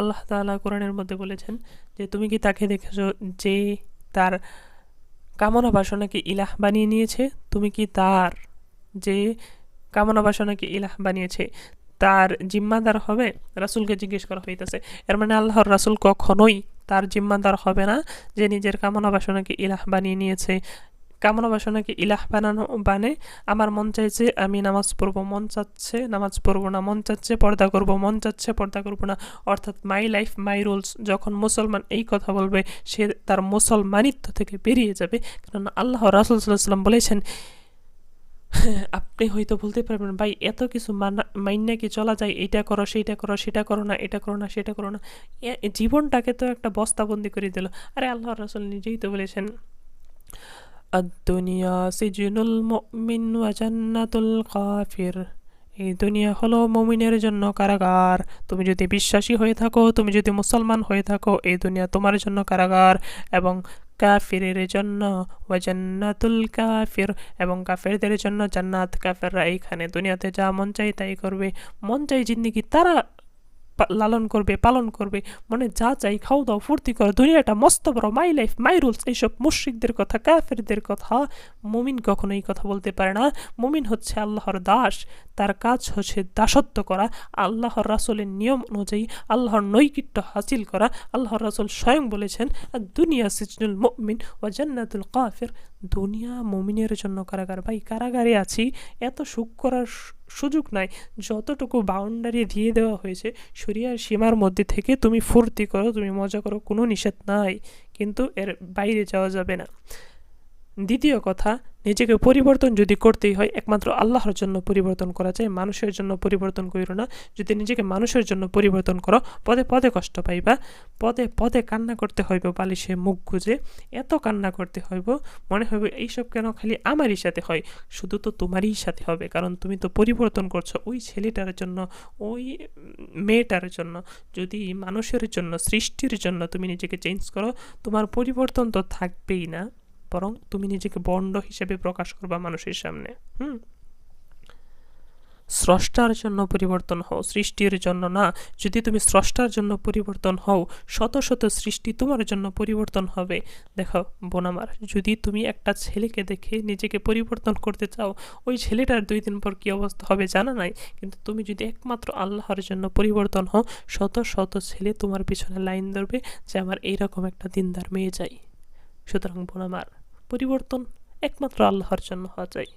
আল্লাহ তাআলা কোরআনের মধ্যে বলেছেন যে, তুমি কি তাকে দেখেছ যে তার কামনা বাসনাকে ইলাহ বানিয়ে নিয়েছে? তুমি কি তার যে কামনা বাসনাকে ইলাহ বানিয়েছে, তার জিম্মাদার হবে? রাসূলকে জিজ্ঞেস করা হইতেছে। এর মানে আল্লাহর রাসূল কখনোই তার জিম্মাদার হবে না যে নিজের কামনা বাসনাকে ইলাহ বানিয়ে নিয়েছে। কামনা বাসনাকে ইলাহ বানানো বানে? আমার মন চাইছে আমি নামাজ পড়ব, মন চাচ্ছে, নামাজ পড়ব না, মন চাচ্ছে পর্দা করব, মন চাচ্ছে পর্দা করব না। অর্থাৎ মাই লাইফ মাই রুলস যখন মুসলমান এই কথা বলবে, সে তার মুসলমানিত্ব থেকে বেরিয়ে যাবে। কেননা আল্লাহ রাসুল সাল্লাহ সাল্লাম বলেছেন, আপনি হয়তো বলতে পারবেন, ভাই, এত কিছু মানা, মাইন্যা কি চলা যায়? এইটা করো, সেইটা করো, সেটা করো না, এটা করো না, সেটা করো না। জীবনটাকে তো একটা বস্তাবন্দি করে দিল। আরে আল্লাহ রাসুল নিজেই তো বলেছেন আদুনিয়া সিজনুল মুমিন ওয়া জান্নাতুল কাফির এই দুনিয়া হলো মমিনের জন্য কারাগার। তুমি যদি বিশ্বাসী হয়ে থাকো, তুমি যদি মুসলমান হয়ে থাকো, এই দুনিয়া তোমার জন্য কারাগার। এবং কাফিরের জন্য ওয়া জান্নাতুল কাফির। এবং কাফেরদের জন্য জান্নাত। কাফেররা এইখানে দুনিয়াতে যা মন চাই তাই করবে। মন চাই জিন্দিগি। তারা লালন করবে, পালন করবে। মনে যা চাই খাও দাও, ফুর্তি করো। দুনিয়াটা মস্ত বড়। মাই লাইফ মাই রুলস এইসব মুশ্রিকদের কথা, কাফেরদের কথা। মুমিন কখনো এই কথা বলতে পারে না। মুমিন হচ্ছে আল্লাহর দাস। তার কাজ হচ্ছে দাসত্ব করা। আল্লাহর রাসুলের নিয়ম অনুযায়ী আল্লাহর নৈকিট্য হাসিল করা। আল্লাহর রাসুল স্বয়ং বলেছেন দুনিয়া সিজনুল মুমিন ও জান্নাতুল কাফির। দুনিয়া মুমিনের জন্য কারাগার। ভাই, কারাগারে আছি। এত সুখ করার সুযোগ নাই। যতটুকু বাউন্ডারি দিয়ে দেওয়া হয়েছে, শরিয়ার সীমার মধ্যে থেকে তুমি ফুর্তি করো, তুমি মজা করো, কোনো নিষেধ নাই। কিন্তু এর বাইরে যাওয়া যাবে না। দ্বিতীয় কথা, নিজেকে পরিবর্তন যদি করতেই হয়, একমাত্র আল্লাহর জন্য পরিবর্তন করা যায়, মানুষের জন্য পরিবর্তন করিও না। যদি নিজেকে মানুষের জন্য পরিবর্তন করো, পদে পদে কষ্ট পাইবা, পদে পদে কান্না করতে হইব, বালিশে মুখ গুজে এত কান্না করতে হইব, মনে হইব এইসব কেন খালি আমারই সাথে হয়? শুধু তো তোমারই সাথে হবে, কারণ তুমি তো পরিবর্তন করছ ওই ছেলেটার জন্য, ওই মেয়েটার জন্য। যদি মানুষের জন্য, সৃষ্টির জন্য তুমি নিজেকে চেঞ্জ করো, তোমার পরিবর্তন তো থাকবেই না। বরং তুমি নিজেকে বন্ড হিসেবে প্রকাশ করবা মানুষের সামনে। হুম? স্রষ্টার জন্য পরিবর্তন হও, সৃষ্টির জন্য না। যদি তুমি স্রষ্টার জন্য পরিবর্তন হও, শত শত সৃষ্টি তোমার জন্য পরিবর্তন হবে। দেখো বোনামার যদি তুমি একটা ছেলেকে দেখে নিজেকে পরিবর্তন করতে চাও, ওই ছেলেটার দুই দিন পর কী অবস্থা হবে জানা নাই। কিন্তু তুমি যদি একমাত্র আল্লাহর জন্য পরিবর্তন হও, শত শত ছেলে তোমার পিছনে লাইন ধরবে যে আমার এইরকম একটা দিনদার মেয়ে চাই। সুতরাং বোনামার পরিবর্তন একমাত্র আল্লাহর জন্য হওয়া চাই